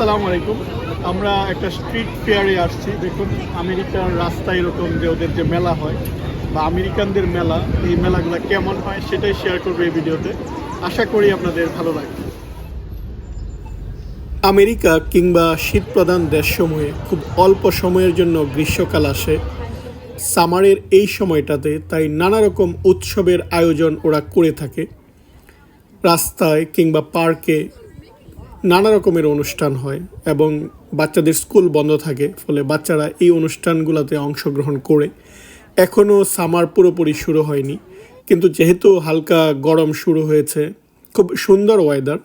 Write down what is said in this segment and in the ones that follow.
আসসালামু আলাইকুম। আমরা একটা স্ট্রিট ফেয়ারে আসছি। দেখুন, আমেরিকার রাস্তা এরকম যে ওদের যে মেলা হয় বা আমেরিকানদের মেলা, এই মেলাগুলো কেমন হয় সেটাই শেয়ার করব এই ভিডিওতে। আশা করি আপনাদের ভালো লাগবে। আমেরিকা কিংবা শীতপ্রধান দেশসমূহে খুব অল্প সময়ের জন্য গ্রীষ্মকাল আসে। সামারের এই সময়টাতে তাই নানা রকম উৎসবের আয়োজন ওরা করে থাকে। রাস্তায় কিংবা পার্কে নানা রকমের অনুষ্ঠান হয় এবং বাচ্চাদের স্কুল বন্ধ থাকে, ফলে বাচ্চারা এই অনুষ্ঠানগুলোতে অংশগ্রহণ করে। এখনও সামার পুরোপুরি শুরু হয়নি, কিন্তু যেহেতু হালকা গরম শুরু হয়েছে, খুব সুন্দর ওয়েদার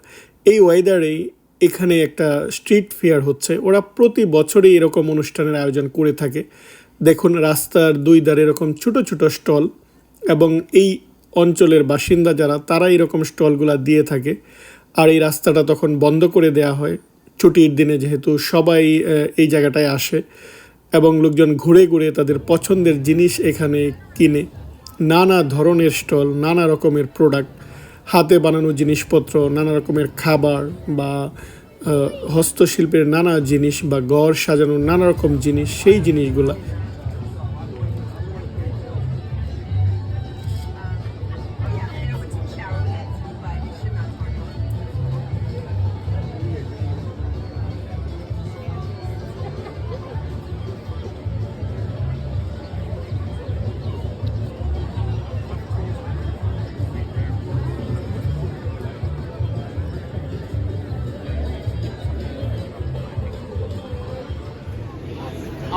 এই ওয়েদারেই এখানে একটা স্ট্রিট ফেয়ার হচ্ছে। ওরা প্রতি বছরই এরকম অনুষ্ঠানের আয়োজন করে থাকে। দেখুন, রাস্তার দুই ধারে এরকম ছোট ছোট স্টল এবং এই অঞ্চলের বাসিন্দা যারা, তারা এরকম স্টলগুলা দিয়ে থাকে। আর এই রাস্তাটা তখন বন্ধ করে দেয়া হয়। ছুটির দিনে যেহেতু সবাই এই জায়গাটায় আসে এবং লোকজন ঘুরে ঘুরে তাদের পছন্দের জিনিস এখানে কিনে। নানা ধরনের স্টল, নানা রকমের প্রোডাক্ট, হাতে বানানো জিনিসপত্র, নানা রকমের খাবার বা হস্তশিল্পের নানা জিনিস বা ঘর সাজানোর নানা রকম জিনিস, সেই জিনিসগুলা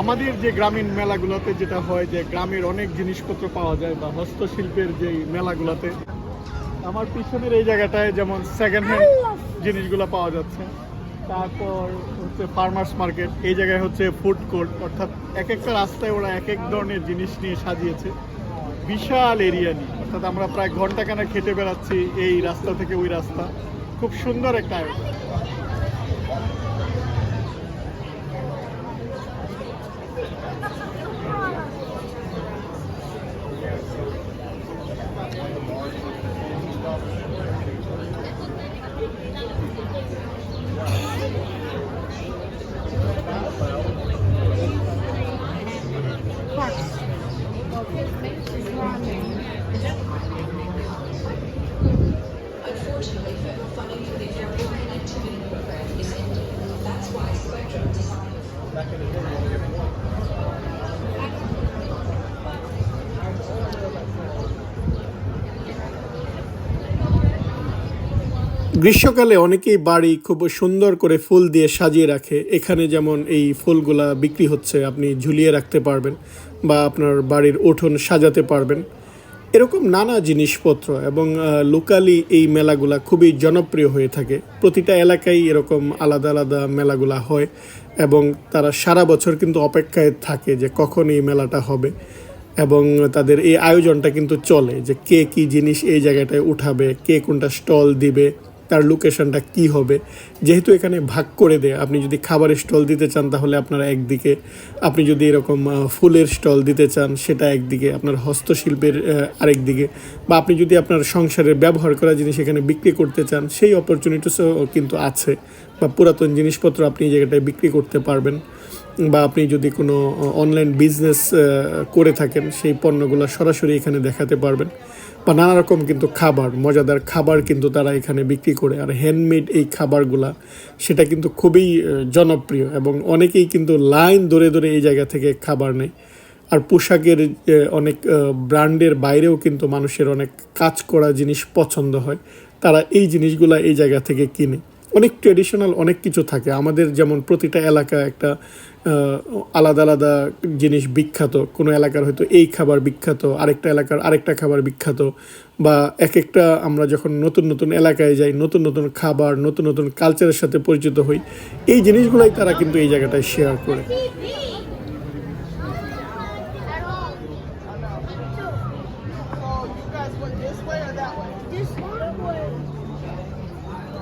আমাদের যে গ্রামীণ মেলাগুলোতে যেটা হয় যে গ্রামের অনেক জিনিসপত্র পাওয়া যায় বা হস্তশিল্পের যে মেলাগুলোতে, আমার পিছনের এই জায়গাটায় যেমন সেকেন্ড হ্যান্ড জিনিসগুলো পাওয়া যাচ্ছে। তারপর হচ্ছে ফার্মার্স মার্কেট এই জায়গায় হচ্ছে ফুড কোর্ট অর্থাৎ এক একটা রাস্তায় ওরা এক এক ধরনের জিনিস নিয়ে সাজিয়েছে। বিশাল এরিয়া নিয়ে, অর্থাৎ আমরা প্রায় ঘন্টাখানেক খেটে বেড়াচ্ছি এই রাস্তা থেকে ওই রাস্তা। খুব সুন্দর একটা আয়োজন। গ্রীষ্মকালে অনেকেই বাড়ি খুব সুন্দর করে ফুল দিয়ে সাজিয়ে রাখে। এখানে যেমন এই ফুলগুলা বিক্রি হচ্ছে, আপনি ঝুলিয়ে রাখতে পারবেন বা আপনার বাড়ির উঠোন সাজাতে পারবেন। এরকম নানা জিনিসপত্র এবং লোকালি এই মেলাগুলা খুবই জনপ্রিয় হয়ে থাকে। প্রতিটা এলাকায় এরকম আলাদা আলাদা মেলাগুলা হয় এবং তারা সারা বছর কিন্তু অপেক্ষায় থাকে যে কখন এই মেলাটা হবে এবং তাদের এই আয়োজনটা কিন্তু চলে যে কে কি জিনিস এই জায়গাটায় উঠাবে, কে কোনটা স্টল দিবে তার লোকেশনটা কি হবে? যেহেতু এখানে ভাগ করে দেয়, আপনি যদি খাবারের স্টল দিতে চান তাহলে আপনারা একদিকে, আপনি যদি এরকম ফুলের স্টল দিতে চান সেটা একদিকে, আপনার হস্তশিল্পের আরেক দিকে বা আপনি যদি আপনার সংসারের ব্যবহার করা জিনিস এখানে বিক্রি করতে চান, সেই অপরচুনিটিসও কিন্তু আছে, বা পুরাতন জিনিসপত্র আপনি এই জায়গাটায় বিক্রি করতে পারবেন, বা আপনি যদি কোনো অনলাইন বিজনেস করে থাকেন, সেই পণ্যগুলো সরাসরি এখানে দেখাতে পারবেন। বা নানা রকম কিন্তু খাবার, মজাদার খাবার কিন্তু তারা এখানে বিক্রি করে। আর হ্যান্ডমেড এই খাবারগুলা, সেটা কিন্তু খুবই জনপ্রিয় এবং অনেকেই কিন্তু লাইন ধরে ধরে এই জায়গা থেকে খাবার নেয়। আর পোশাকের অনেক ব্র্যান্ডের বাইরেও কিন্তু মানুষের অনেক কাজ করা জিনিস পছন্দ হয়। তারা এই জিনিসগুলা এই জায়গা থেকে কিনে। অনেক ট্রেডিশনাল অনেক কিছু থাকে। আমাদের যেমন প্রতিটা এলাকা একটা আলাদা আলাদা জিনিস বিখ্যাত। কোনো এলাকার হয়তো এই খাবার বিখ্যাত, আরেকটা এলাকার আরেকটা খাবার বিখ্যাত বা এক একটা আমরা যখন নতুন নতুন এলাকায় যাই, নতুন নতুন খাবার, নতুন নতুন কালচারের সাথে পরিচিত হই, এই জিনিসগুলাই তারা কিন্তু এই জায়গাটায় শেয়ার করে। Went this way?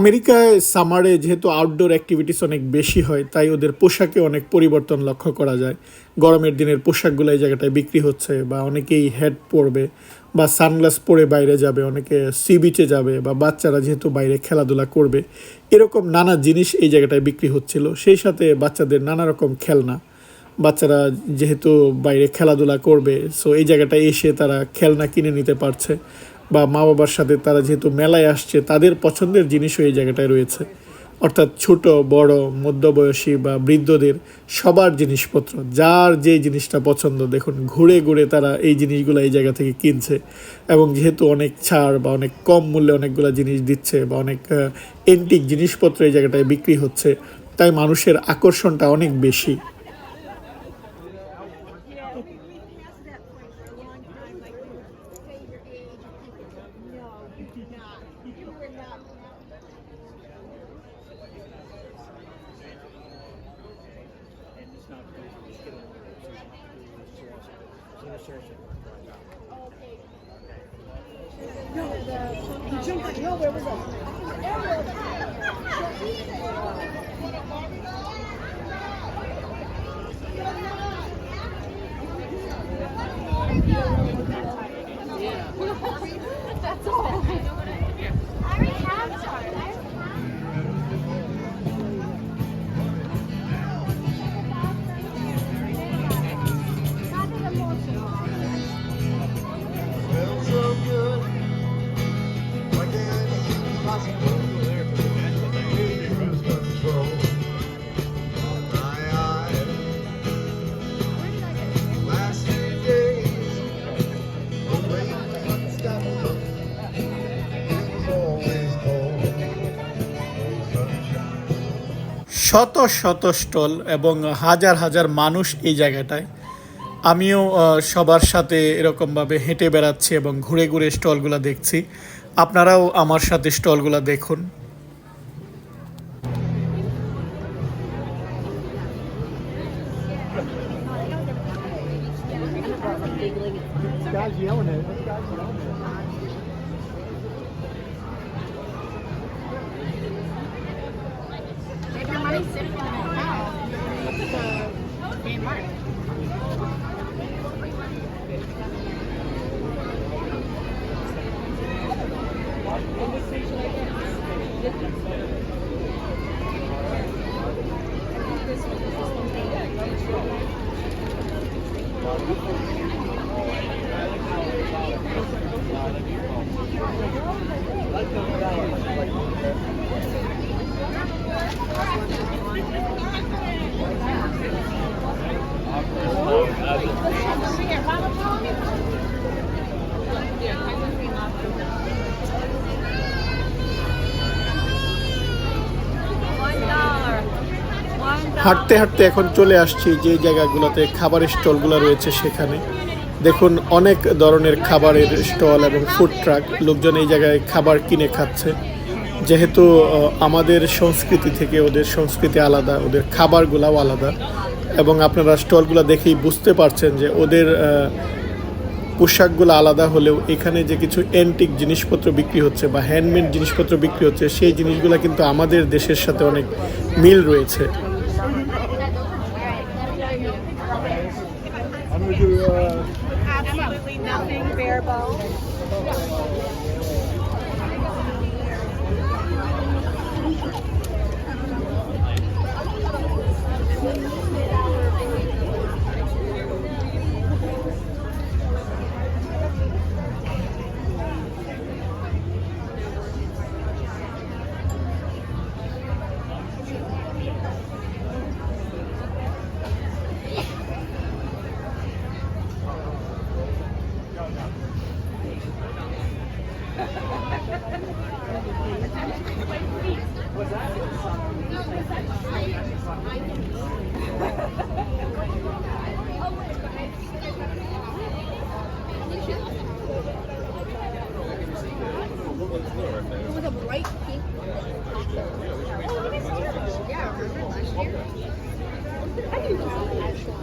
আমেরিকায় সামারে যেহেতু আউটডোর অ্যাক্টিভিটিস অনেক বেশি হয়, তাই ওদের পোশাকে অনেক পরিবর্তন লক্ষ্য করা যায়। গরমের দিনের পোশাকগুলো এই জায়গাটায় বিক্রি হচ্ছে বা অনেকেই হেড পরবে বা সানগ্লাস পরে বাইরে যাবে, অনেকে সি বিচে যাবে বা বাচ্চারা যেহেতু বাইরে খেলাধুলা করবে। এরকম নানা জিনিস এই জায়গাটায় বিক্রি হচ্ছিল। সেই সাথে বাচ্চাদের নানা রকম খেলনা। বাচ্চারা যেহেতু বাইরে খেলাধুলা করবে সো এই জায়গাটায় এসে তারা খেলনা কিনে নিতে পারছে। বা মা বাবার সাথে তারা যেহেতু মেলায় আসছে, তাদের পছন্দের জিনিসও এই জায়গাটায় রয়েছে। অর্থাৎ ছোট, বড়, মধ্যবয়সী বা বৃদ্ধদের সবার জিনিসপত্র, যার যে জিনিসটা পছন্দ, দেখুন, ঘুরে ঘুরে তারা এই জিনিসগুলো এই জায়গা থেকে কিনছে। এবং যেহেতু অনেক ছাড় বা অনেক কম মূল্যে অনেকগুলো জিনিস দিচ্ছে বা অনেক এন্টিক জিনিসপত্র এই জায়গাটায় বিক্রি হচ্ছে, তাই মানুষের আকর্ষণটা অনেক বেশি। Jump like we go. Yeah. That's all. শত শত স্টল এবং হাজার হাজার মানুষ এই জায়গাটায়। আমিও সবার সাথে এরকমভাবে হেঁটে বেড়াচ্ছি এবং ঘুরে ঘুরে স্টলগুলো দেখছি। আপনারাও আমার সাথে স্টলগুলো দেখুন। If হাঁটতে হাঁটতে এখন চলে আসছি যে জায়গাগুলোতে খাবারের স্টলগুলো রয়েছে সেখানে। দেখুন, অনেক ধরনের খাবারের স্টল এবং ফুড ট্রাক লোকজন এই জায়গায় খাবার কিনে খাচ্ছে। যেহেতু আমাদের সংস্কৃতি থেকে ওদের সংস্কৃতি আলাদা, ওদের খাবারগুলাও আলাদা এবং আপনারা স্টলগুলো দেখেই বুঝতে পারছেন যে ওদের পোশাকগুলো আলাদা হলেও এখানে যে কিছু অ্যান্টিক জিনিসপত্র বিক্রি হচ্ছে বা হ্যান্ডমেড জিনিসপত্র বিক্রি হচ্ছে, সেই জিনিসগুলো কিন্তু আমাদের দেশের সাথে অনেক মিল রয়েছে। Absolutely nothing bare bones.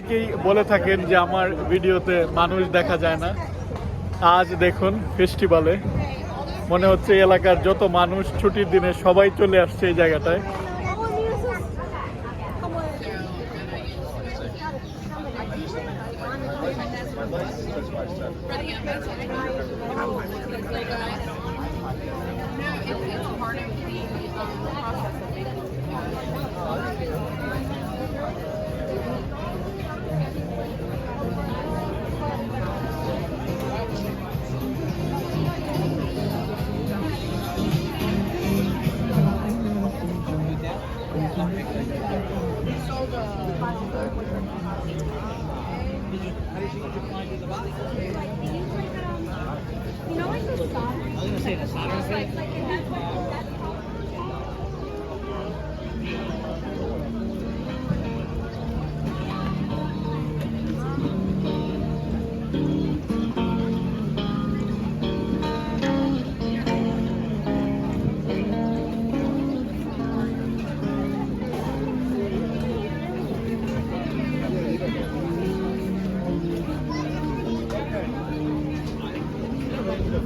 অনেকেই বলে থাকেন যে আমার ভিডিওতে মানুষ দেখা যায় না। আজ দেখুন ফেস্টিভ্যালে মনে হচ্ছে এলাকার যত মানুষ ছুটির দিনে সবাই চলে আসছে এই জায়গাটায়। Um, you know, like the. I was gonna say the solder thing. Like, that's, that's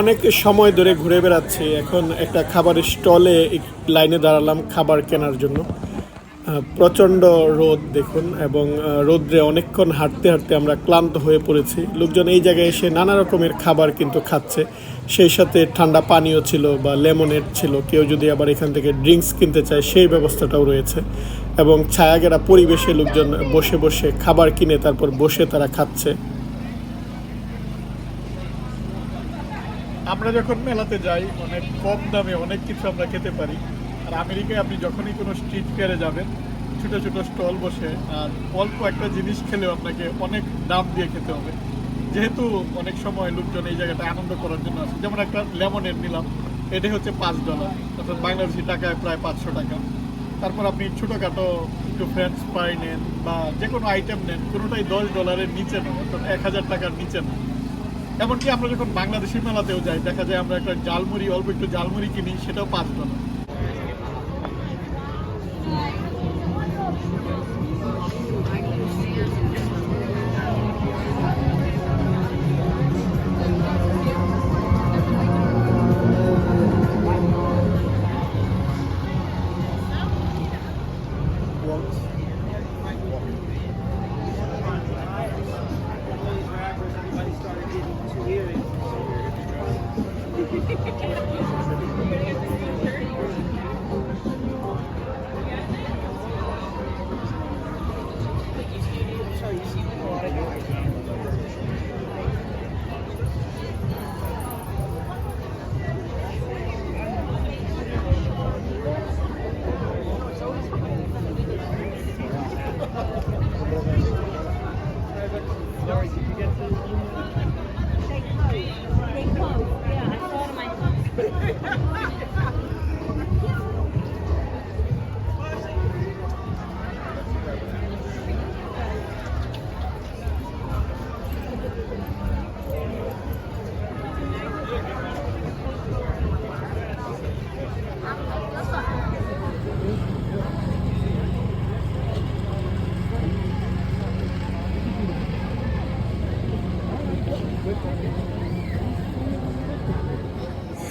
অনেক সময় ধরে ঘুরে বেড়াচ্ছি। এখন একটা খাবারের স্টলে লাইনে দাঁড়ালাম খাবার কেনার জন্য। প্রচণ্ড রোদ দেখুন এবং রোদ্রে অনেকক্ষণ হাঁটতে হাঁটতে আমরা ক্লান্ত হয়ে পড়েছি। লোকজন এই জায়গায় এসে নানা রকমের খাবার কিন্তু খাচ্ছে। সেই সাথে ঠান্ডা পানীয় ছিল বা লেমনেড ছিল। কেউ যদি আবার এখান থেকে ড্রিঙ্কস কিনতে চায়, সেই ব্যবস্থাটাও রয়েছে। এবং ছায়াগেরা পরিবেশে লোকজন বসে বসে খাবার কিনে তারপর বসে তারা খাচ্ছে। আমরা যখন মেলাতে যাই, অনেক কম দামে অনেক কিছু আমরা খেতে পারি। আমেরিকায় আপনি যখনই কোনো স্ট্রিট ফেয়ারে যাবেন, ছোটো ছোটো স্টল বসে, আর অল্প একটা জিনিস খেলেও আপনাকে অনেক দাম দিয়ে খেতে হবে। যেহেতু অনেক সময় লোকজন এই জায়গাটা আনন্দ করার জন্য আসে। যেমন একটা লেমনের নিলাম, এটাই হচ্ছে পাঁচ ডলার অর্থাৎ বাংলাদেশি টাকায় প্রায় পাঁচশো টাকা। তারপর আপনি ছোটোখাটো একটু ফ্রেঞ্চ ফ্রাই নেন বা যে কোনো আইটেম নেন, কোনোটাই দশ ডলারের নিচে নয়, অর্থাৎ এক হাজার টাকার নিচে না এমনকি আমরা যখন বাংলাদেশি মেলাতেও যাই, দেখা যায় আমরা একটা জালমুড়ি অল্প একটু জালমুড়ি কিনি, সেটাও পাঁচ ডলার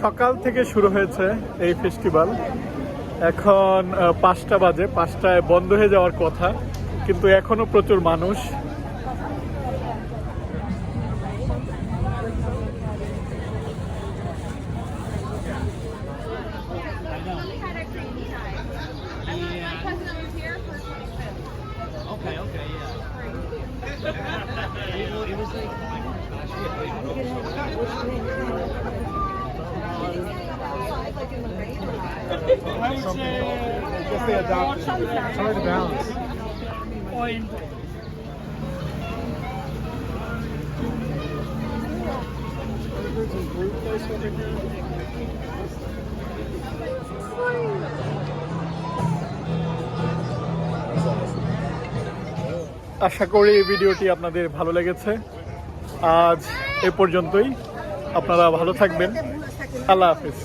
সকাল থেকে শুরু হয়েছে এই ফেস্টিভ্যাল এখন পাঁচটা বাজে, পাঁচটায় বন্ধ হয়ে যাওয়ার কথা, কিন্তু এখনও প্রচুর মানুষ। I would say, just say adopted. It's hard to balance. আশা করি এই ভিডিওটি আপনাদের ভালো লেগেছে আজ এ পর্যন্তই আপনারা ভালো থাকবেন আল্লাহ হাফিজ